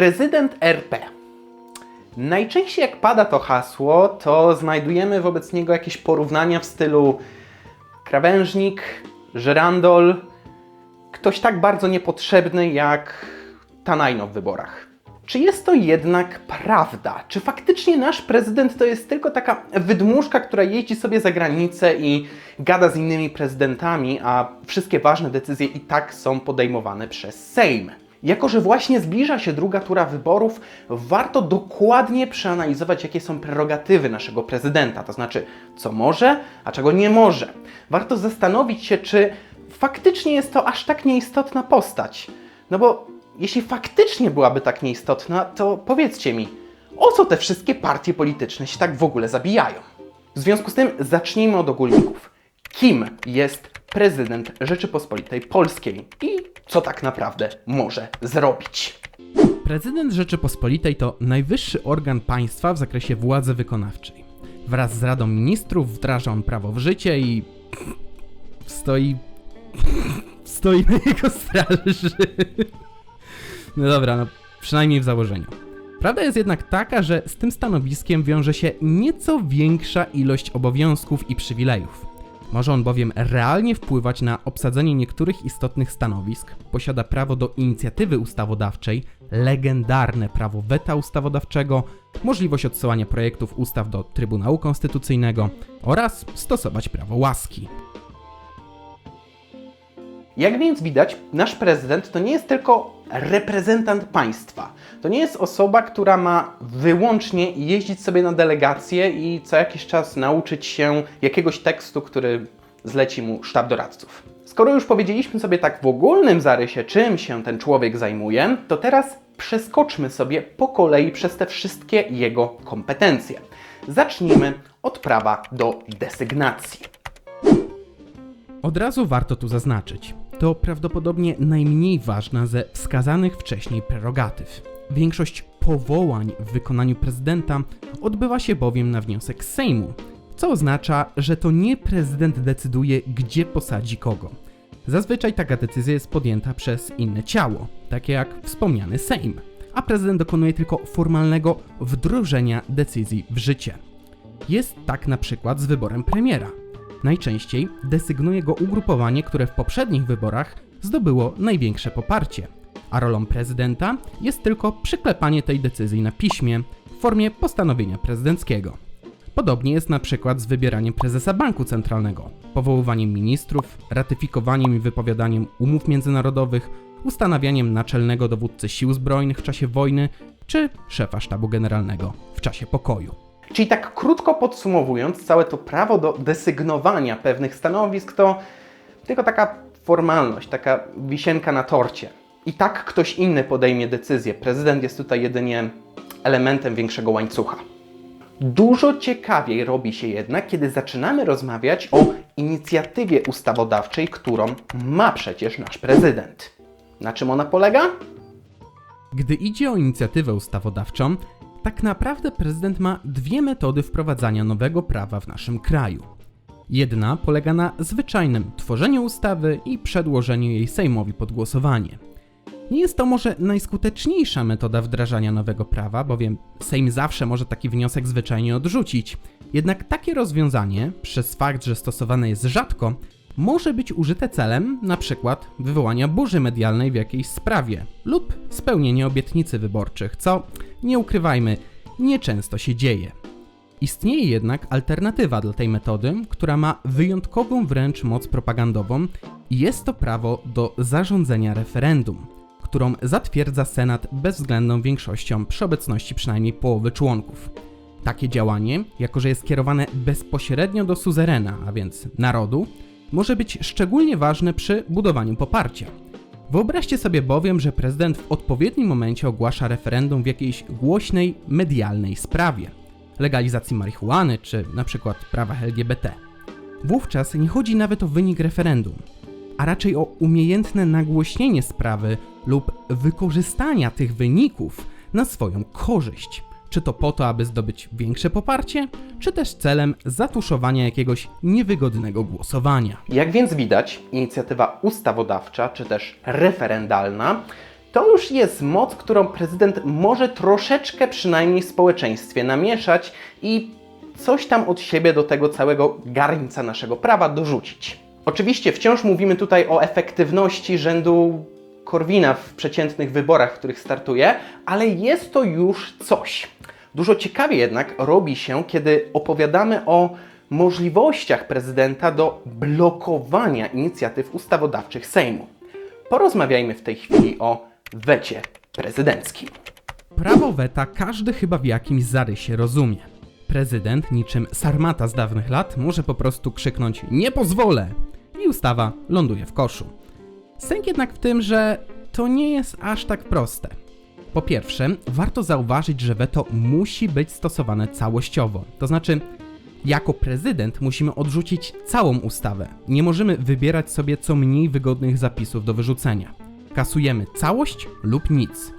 Prezydent RP. Najczęściej jak pada to hasło, to znajdujemy wobec niego jakieś porównania w stylu krawężnik, żyrandol, ktoś tak bardzo niepotrzebny jak Tanajno w wyborach. Czy jest to jednak prawda? Czy faktycznie nasz prezydent to jest tylko taka wydmuszka, która jeździ sobie za granicę i gada z innymi prezydentami, a wszystkie ważne decyzje i tak są podejmowane przez Sejm? Jako, że właśnie zbliża się druga tura wyborów, warto dokładnie przeanalizować, jakie są prerogatywy naszego prezydenta, to znaczy, co może, a czego nie może. Warto zastanowić się, czy faktycznie jest to aż tak nieistotna postać. No bo jeśli faktycznie byłaby tak nieistotna, to powiedzcie mi, o co te wszystkie partie polityczne się tak w ogóle zabijają? W związku z tym zacznijmy od ogólników. Kim jest prezydent Rzeczypospolitej Polskiej i co tak naprawdę może zrobić? Prezydent Rzeczypospolitej to najwyższy organ państwa w zakresie władzy wykonawczej. Wraz z Radą Ministrów wdraża on prawo w życie i. stoi. stoi na jego straży. No dobra, no przynajmniej w założeniu. Prawda jest jednak taka, że z tym stanowiskiem wiąże się nieco większa ilość obowiązków i przywilejów. Może on bowiem realnie wpływać na obsadzenie niektórych istotnych stanowisk, posiada prawo do inicjatywy ustawodawczej, legendarne prawo weta ustawodawczego, możliwość odsyłania projektów ustaw do Trybunału Konstytucyjnego oraz stosować prawo łaski. Jak więc widać, nasz prezydent to nie jest tylko reprezentant państwa. To nie jest osoba, która ma wyłącznie jeździć sobie na delegacje i co jakiś czas nauczyć się jakiegoś tekstu, który zleci mu sztab doradców. Skoro już powiedzieliśmy sobie tak w ogólnym zarysie, czym się ten człowiek zajmuje, to teraz przeskoczmy sobie po kolei przez te wszystkie jego kompetencje. Zacznijmy od prawa do desygnacji. Od razu warto tu zaznaczyć, to prawdopodobnie najmniej ważna ze wskazanych wcześniej prerogatyw. Większość powołań w wykonaniu prezydenta odbywa się bowiem na wniosek Sejmu, co oznacza, że to nie prezydent decyduje, gdzie posadzi kogo. Zazwyczaj taka decyzja jest podjęta przez inne ciało, takie jak wspomniany Sejm, a prezydent dokonuje tylko formalnego wdrożenia decyzji w życie. Jest tak na przykład z wyborem premiera. Najczęściej desygnuje go ugrupowanie, które w poprzednich wyborach zdobyło największe poparcie, a rolą prezydenta jest tylko przyklepanie tej decyzji na piśmie w formie postanowienia prezydenckiego. Podobnie jest na przykład z wybieraniem prezesa Banku Centralnego, powoływaniem ministrów, ratyfikowaniem i wypowiadaniem umów międzynarodowych, ustanawianiem naczelnego dowódcy sił zbrojnych w czasie wojny czy szefa sztabu generalnego w czasie pokoju. Czyli tak krótko podsumowując, całe to prawo do desygnowania pewnych stanowisk to tylko taka formalność, taka wisienka na torcie. I tak ktoś inny podejmie decyzję. Prezydent jest tutaj jedynie elementem większego łańcucha. Dużo ciekawiej robi się jednak, kiedy zaczynamy rozmawiać o inicjatywie ustawodawczej, którą ma przecież nasz prezydent. Na czym ona polega? Gdy idzie o inicjatywę ustawodawczą, tak naprawdę prezydent ma dwie metody wprowadzania nowego prawa w naszym kraju. Jedna polega na zwyczajnym tworzeniu ustawy i przedłożeniu jej Sejmowi pod głosowanie. Nie jest to może najskuteczniejsza metoda wdrażania nowego prawa, bowiem Sejm zawsze może taki wniosek zwyczajnie odrzucić. Jednak takie rozwiązanie, przez fakt, że stosowane jest rzadko, może być użyte celem np. wywołania burzy medialnej w jakiejś sprawie lub spełnienia obietnicy wyborczych, co, nie ukrywajmy, nieczęsto się dzieje. Istnieje jednak alternatywa dla tej metody, która ma wyjątkową wręcz moc propagandową i jest to prawo do zarządzenia referendum, którą zatwierdza Senat bezwzględną większością przy obecności przynajmniej połowy członków. Takie działanie, jako że jest kierowane bezpośrednio do suzerena, a więc narodu, może być szczególnie ważne przy budowaniu poparcia. Wyobraźcie sobie bowiem, że prezydent w odpowiednim momencie ogłasza referendum w jakiejś głośnej, medialnej sprawie legalizacji marihuany czy na przykład prawa LGBT. Wówczas nie chodzi nawet o wynik referendum, a raczej o umiejętne nagłośnienie sprawy lub wykorzystania tych wyników na swoją korzyść. Czy to po to, aby zdobyć większe poparcie, czy też celem zatuszowania jakiegoś niewygodnego głosowania. Jak więc widać, inicjatywa ustawodawcza czy też referendalna to już jest moc, którą prezydent może troszeczkę przynajmniej w społeczeństwie namieszać i coś tam od siebie do tego całego garnca naszego prawa dorzucić. Oczywiście wciąż mówimy tutaj o efektywności rzędu Korwina w przeciętnych wyborach, w których startuje, ale jest to już coś. Dużo ciekawiej jednak robi się, kiedy opowiadamy o możliwościach prezydenta do blokowania inicjatyw ustawodawczych Sejmu. Porozmawiajmy w tej chwili o wecie prezydenckim. Prawo weta każdy chyba w jakimś zarysie rozumie. Prezydent, niczym sarmata z dawnych lat, może po prostu krzyknąć nie pozwolę i ustawa ląduje w koszu. Sęk jednak w tym, że to nie jest aż tak proste. Po pierwsze, warto zauważyć, że weto musi być stosowane całościowo. To znaczy, jako prezydent musimy odrzucić całą ustawę. Nie możemy wybierać sobie co mniej wygodnych zapisów do wyrzucenia. Kasujemy całość lub nic.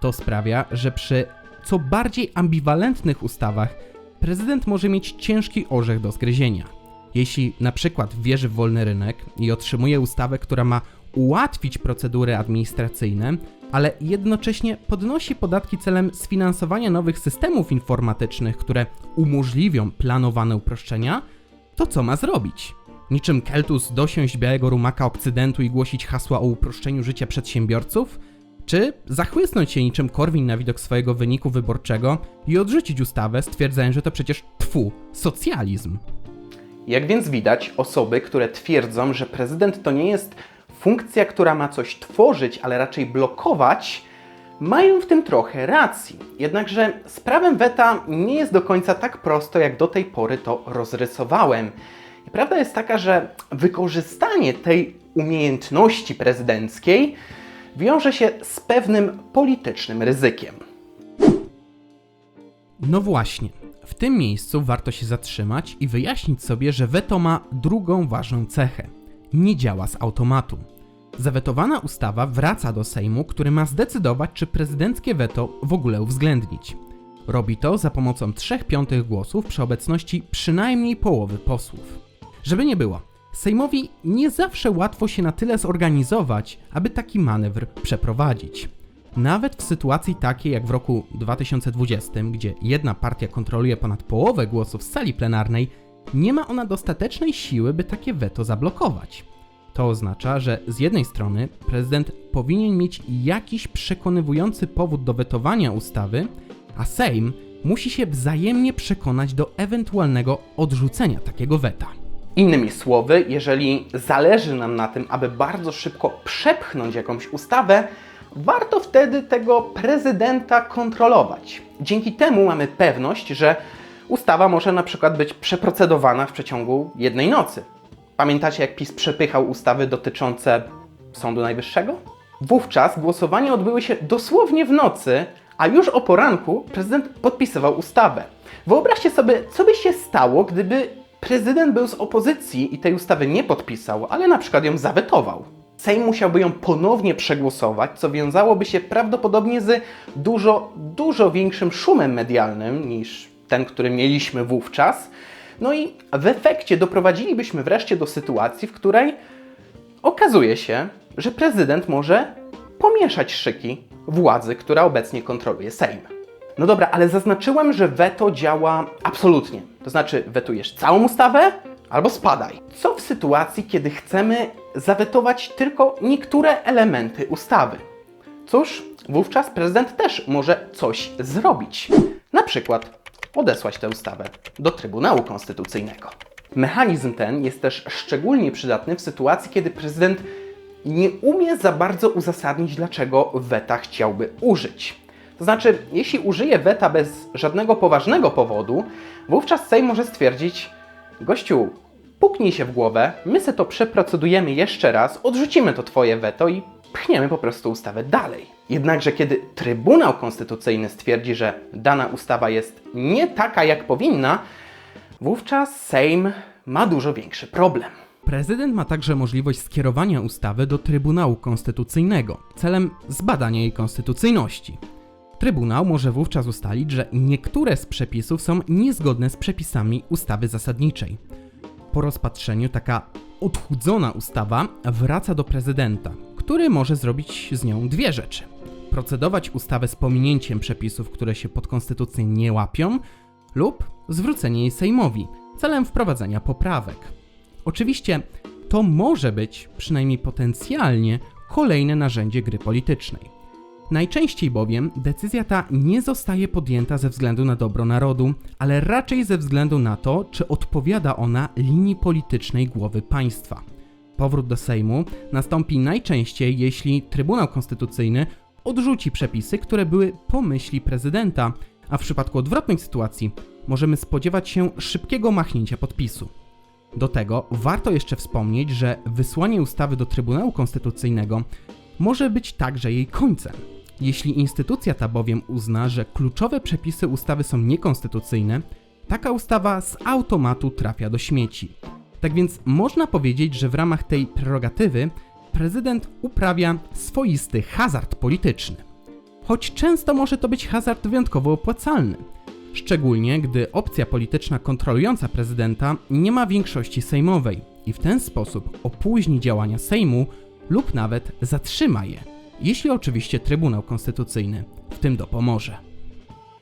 To sprawia, że przy co bardziej ambiwalentnych ustawach prezydent może mieć ciężki orzech do zgryzienia. Jeśli na przykład wierzy w wolny rynek i otrzymuje ustawę, która ma ułatwić procedury administracyjne, ale jednocześnie podnosi podatki celem sfinansowania nowych systemów informatycznych, które umożliwią planowane uproszczenia, to co ma zrobić? Niczym Keltus dosiąść białego rumaka Okcydentu i głosić hasła o uproszczeniu życia przedsiębiorców? Czy zachłysnąć się niczym Korwin na widok swojego wyniku wyborczego i odrzucić ustawę, stwierdzając, że to przecież tfu, socjalizm? Jak więc widać, osoby, które twierdzą, że prezydent to nie jest funkcja, która ma coś tworzyć, ale raczej blokować, mają w tym trochę racji. Jednakże z prawem weta nie jest do końca tak prosto, jak do tej pory to rozrysowałem. I prawda jest taka, że wykorzystanie tej umiejętności prezydenckiej wiąże się z pewnym politycznym ryzykiem. No właśnie, w tym miejscu warto się zatrzymać i wyjaśnić sobie, że weto ma drugą ważną cechę. Nie działa z automatu. Zawetowana ustawa wraca do Sejmu, który ma zdecydować, czy prezydenckie weto w ogóle uwzględnić. Robi to za pomocą 3 piątych głosów przy obecności przynajmniej połowy posłów. Żeby nie było, Sejmowi nie zawsze łatwo się na tyle zorganizować, aby taki manewr przeprowadzić. Nawet w sytuacji takiej jak w roku 2020, gdzie jedna partia kontroluje ponad połowę głosów z sali plenarnej, nie ma ona dostatecznej siły, by takie weto zablokować. To oznacza, że z jednej strony prezydent powinien mieć jakiś przekonywujący powód do wetowania ustawy, a Sejm musi się wzajemnie przekonać do ewentualnego odrzucenia takiego weta. Innymi słowy, jeżeli zależy nam na tym, aby bardzo szybko przepchnąć jakąś ustawę, warto wtedy tego prezydenta kontrolować. Dzięki temu mamy pewność, że ustawa może na przykład być przeprocedowana w przeciągu jednej nocy. Pamiętacie, jak PiS przepychał ustawy dotyczące Sądu Najwyższego? Wówczas głosowania odbyły się dosłownie w nocy, a już o poranku prezydent podpisywał ustawę. Wyobraźcie sobie, co by się stało, gdyby prezydent był z opozycji i tej ustawy nie podpisał, ale na przykład ją zawetował. Sejm musiałby ją ponownie przegłosować, co wiązałoby się prawdopodobnie z dużo, dużo większym szumem medialnym niż ten, który mieliśmy wówczas. No i w efekcie doprowadzilibyśmy wreszcie do sytuacji, w której okazuje się, że prezydent może pomieszać szyki władzy, która obecnie kontroluje Sejm. No dobra, ale zaznaczyłem, że weto działa absolutnie. To znaczy, wetujesz całą ustawę albo spadaj. Co w sytuacji, kiedy chcemy zawetować tylko niektóre elementy ustawy? Cóż, wówczas prezydent też może coś zrobić. Na przykład odesłać tę ustawę do Trybunału Konstytucyjnego. Mechanizm ten jest też szczególnie przydatny w sytuacji, kiedy prezydent nie umie za bardzo uzasadnić, dlaczego weta chciałby użyć. To znaczy, jeśli użyje weta bez żadnego poważnego powodu, wówczas Sejm może stwierdzić: Gościu, puknij się w głowę, my se to przeprocedujemy jeszcze raz, odrzucimy to twoje weto i pchniemy po prostu ustawę dalej. Jednakże kiedy Trybunał Konstytucyjny stwierdzi, że dana ustawa jest nie taka, jak powinna, wówczas Sejm ma dużo większy problem. Prezydent ma także możliwość skierowania ustawy do Trybunału Konstytucyjnego celem zbadania jej konstytucyjności. Trybunał może wówczas ustalić, że niektóre z przepisów są niezgodne z przepisami ustawy zasadniczej. Po rozpatrzeniu taka odchudzona ustawa wraca do prezydenta, który może zrobić z nią dwie rzeczy. procedować ustawę z pominięciem przepisów, które się pod konstytucję nie łapią, lub zwrócenie jej Sejmowi celem wprowadzenia poprawek. Oczywiście to może być, przynajmniej potencjalnie, kolejne narzędzie gry politycznej. Najczęściej bowiem decyzja ta nie zostaje podjęta ze względu na dobro narodu, ale raczej ze względu na to, czy odpowiada ona linii politycznej głowy państwa. Powrót do Sejmu nastąpi najczęściej, jeśli Trybunał Konstytucyjny odrzuci przepisy, które były po myśli prezydenta, a w przypadku odwrotnej sytuacji możemy spodziewać się szybkiego machnięcia podpisu. Do tego warto jeszcze wspomnieć, że wysłanie ustawy do Trybunału Konstytucyjnego może być także jej końcem. Jeśli instytucja ta bowiem uzna, że kluczowe przepisy ustawy są niekonstytucyjne, taka ustawa z automatu trafia do śmieci. Tak więc można powiedzieć, że w ramach tej prerogatywy prezydent uprawia swoisty hazard polityczny. Choć często może to być hazard wyjątkowo opłacalny. Szczególnie gdy opcja polityczna kontrolująca prezydenta nie ma większości sejmowej i w ten sposób opóźni działania Sejmu lub nawet zatrzyma je, jeśli oczywiście Trybunał Konstytucyjny w tym dopomoże.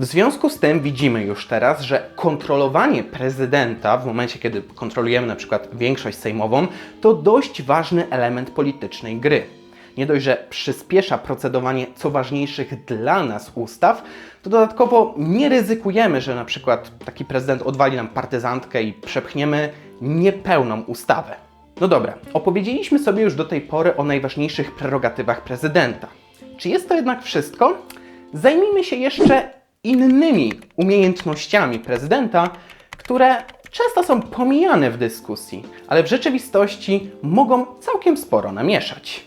W związku z tym widzimy już teraz, że kontrolowanie prezydenta w momencie, kiedy kontrolujemy na przykład większość sejmową, to dość ważny element politycznej gry. Nie dość, że przyspiesza procedowanie co ważniejszych dla nas ustaw, to dodatkowo nie ryzykujemy, że na przykład taki prezydent odwali nam partyzantkę i przepchniemy niepełną ustawę. No dobra, opowiedzieliśmy sobie już do tej pory o najważniejszych prerogatywach prezydenta. Czy jest to jednak wszystko? Zajmijmy się jeszcze innymi umiejętnościami prezydenta, które często są pomijane w dyskusji, ale w rzeczywistości mogą całkiem sporo namieszać.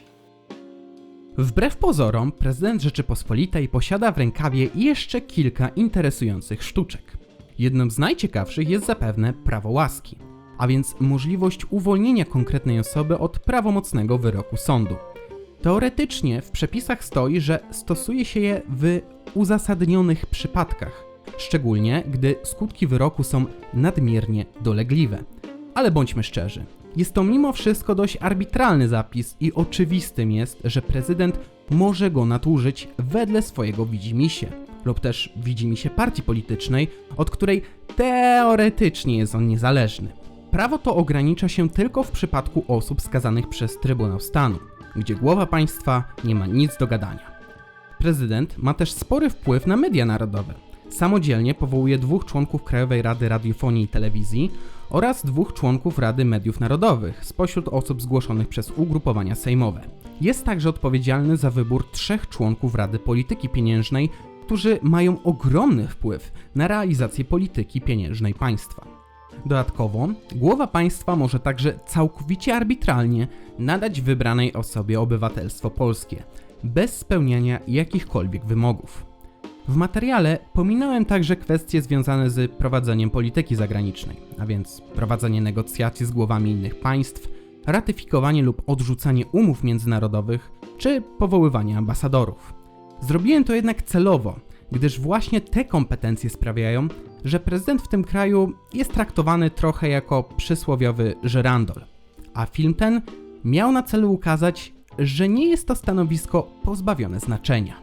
Wbrew pozorom, prezydent Rzeczypospolitej posiada w rękawie jeszcze kilka interesujących sztuczek. Jedną z najciekawszych jest zapewne prawo łaski, a więc możliwość uwolnienia konkretnej osoby od prawomocnego wyroku sądu. Teoretycznie w przepisach stoi, że stosuje się je w uzasadnionych przypadkach, szczególnie gdy skutki wyroku są nadmiernie dolegliwe. Ale bądźmy szczerzy, jest to mimo wszystko dość arbitralny zapis i oczywistym jest, że prezydent może go nadużyć wedle swojego widzimisię lub też widzimisię partii politycznej, od której teoretycznie jest on niezależny. Prawo to ogranicza się tylko w przypadku osób skazanych przez Trybunał Stanu, gdzie głowa państwa nie ma nic do gadania. Prezydent ma też spory wpływ na media narodowe. Samodzielnie powołuje dwóch członków Krajowej Rady Radiofonii i Telewizji oraz dwóch członków Rady Mediów Narodowych spośród osób zgłoszonych przez ugrupowania sejmowe. Jest także odpowiedzialny za wybór trzech członków Rady Polityki Pieniężnej, którzy mają ogromny wpływ na realizację polityki pieniężnej państwa. Dodatkowo, głowa państwa może także całkowicie arbitralnie nadać wybranej osobie obywatelstwo polskie, bez spełniania jakichkolwiek wymogów. W materiale pominąłem także kwestie związane z prowadzeniem polityki zagranicznej, a więc prowadzenie negocjacji z głowami innych państw, ratyfikowanie lub odrzucanie umów międzynarodowych czy powoływanie ambasadorów. Zrobiłem to jednak celowo, gdyż właśnie te kompetencje sprawiają, że prezydent w tym kraju jest traktowany trochę jako przysłowiowy żerandol. A film ten miał na celu ukazać, że nie jest to stanowisko pozbawione znaczenia.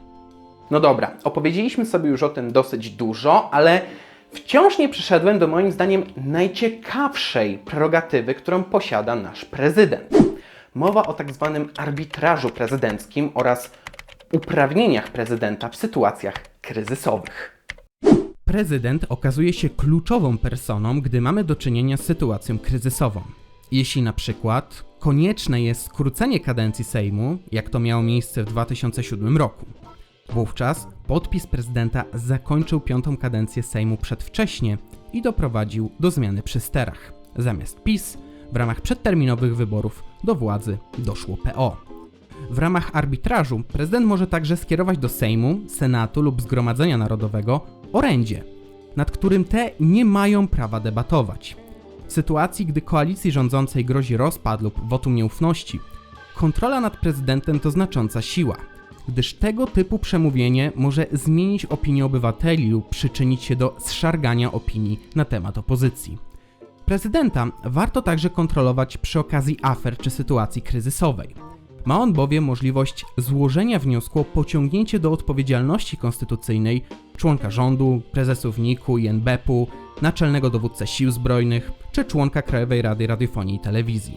No dobra, opowiedzieliśmy sobie już o tym dosyć dużo, ale wciąż nie przyszedłem do moim zdaniem najciekawszej prerogatywy, którą posiada nasz prezydent. Mowa o tak zwanym arbitrażu prezydenckim oraz uprawnieniach prezydenta w sytuacjach kryzysowych. Prezydent okazuje się kluczową personą, gdy mamy do czynienia z sytuacją kryzysową. Jeśli na przykład konieczne jest skrócenie kadencji Sejmu, jak to miało miejsce w 2007 roku. Wówczas podpis prezydenta zakończył piątą kadencję Sejmu przedwcześnie i doprowadził do zmiany przy sterach. Zamiast PiS, w ramach przedterminowych wyborów do władzy doszło PO. W ramach arbitrażu prezydent może także skierować do Sejmu, Senatu lub Zgromadzenia Narodowego orędzie, nad którym te nie mają prawa debatować. W sytuacji, gdy koalicji rządzącej grozi rozpad lub wotum nieufności, kontrola nad prezydentem to znacząca siła, gdyż tego typu przemówienie może zmienić opinię obywateli lub przyczynić się do zszargania opinii na temat opozycji. Prezydenta warto także kontrolować przy okazji afer czy sytuacji kryzysowej. Ma on bowiem możliwość złożenia wniosku o pociągnięcie do odpowiedzialności konstytucyjnej członka rządu, prezesów NIK-u i NBP-u, naczelnego dowódcę sił zbrojnych czy członka Krajowej Rady Radiofonii i Telewizji.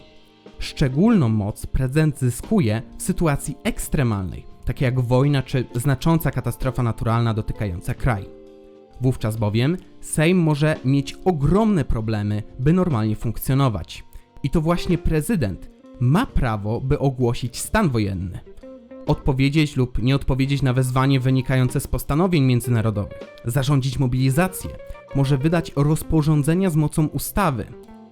Szczególną moc prezydent zyskuje w sytuacji ekstremalnej, takiej jak wojna czy znacząca katastrofa naturalna dotykająca kraj. Wówczas bowiem Sejm może mieć ogromne problemy, by normalnie funkcjonować. I to właśnie prezydent ma prawo, by ogłosić stan wojenny. Odpowiedzieć lub nie odpowiedzieć na wezwanie wynikające z postanowień międzynarodowych, zarządzić mobilizację, może wydać rozporządzenia z mocą ustawy,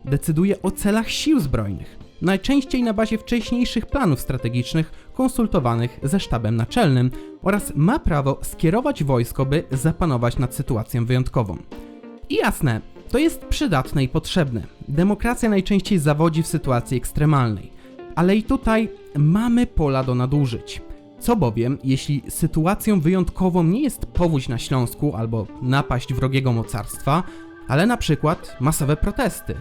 decyduje o celach sił zbrojnych, najczęściej na bazie wcześniejszych planów strategicznych konsultowanych ze sztabem naczelnym oraz ma prawo skierować wojsko, by zapanować nad sytuacją wyjątkową. I jasne, to jest przydatne i potrzebne. Demokracja najczęściej zawodzi w sytuacji ekstremalnej, ale i tutaj mamy pola do nadużyć. Co bowiem, jeśli sytuacją wyjątkową nie jest powódź na Śląsku albo napaść wrogiego mocarstwa, ale na przykład masowe protesty,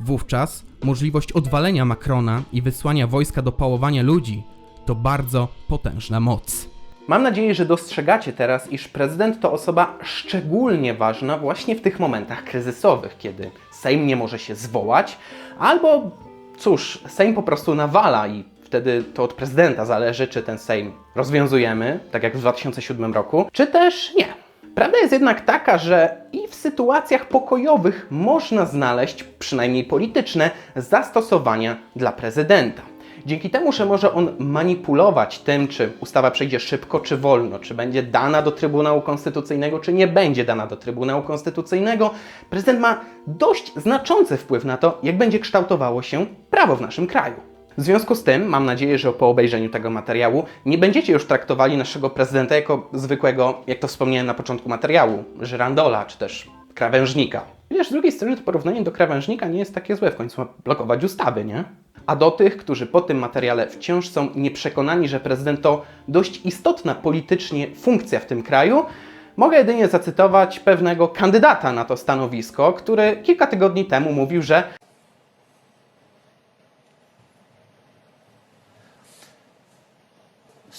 Wówczas możliwość odwalenia Macrona i wysłania wojska do pałowania ludzi to bardzo potężna moc. Mam nadzieję, że dostrzegacie teraz, iż prezydent to osoba szczególnie ważna właśnie w tych momentach kryzysowych, kiedy Sejm nie może się zwołać, albo cóż, Sejm po prostu nawala i wtedy to od prezydenta zależy, czy ten Sejm rozwiązujemy, tak jak w 2007 roku, czy też nie. Prawda jest jednak taka, że i w sytuacjach pokojowych można znaleźć, przynajmniej polityczne, zastosowania dla prezydenta. Dzięki temu, że może on manipulować tym, czy ustawa przejdzie szybko, czy wolno, czy będzie dana do Trybunału Konstytucyjnego, czy nie będzie dana do Trybunału Konstytucyjnego, prezydent ma dość znaczący wpływ na to, jak będzie kształtowało się prawo w naszym kraju. W związku z tym mam nadzieję, że po obejrzeniu tego materiału nie będziecie już traktowali naszego prezydenta jako zwykłego, jak to wspomniałem na początku materiału, żyrandola czy też krawężnika. Chociaż z drugiej strony to porównanie do krawężnika nie jest takie złe, w końcu ma blokować ustawy, nie? A do tych, którzy po tym materiale wciąż są nieprzekonani, że prezydent to dość istotna politycznie funkcja w tym kraju, mogę jedynie zacytować pewnego kandydata na to stanowisko, który kilka tygodni temu mówił, że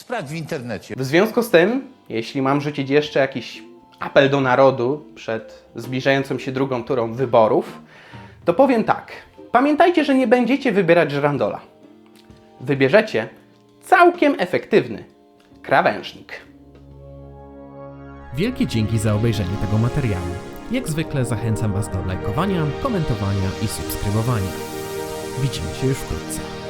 Sprawdź w internecie. W związku z tym, jeśli mam rzucić jeszcze jakiś apel do narodu przed zbliżającą się drugą turą wyborów, to powiem tak. Pamiętajcie, że nie będziecie wybierać żerandola. Wybierzecie całkiem efektywny krawężnik. Wielkie dzięki za obejrzenie tego materiału. Jak zwykle zachęcam Was do lajkowania, komentowania i subskrybowania. Widzimy się już wkrótce.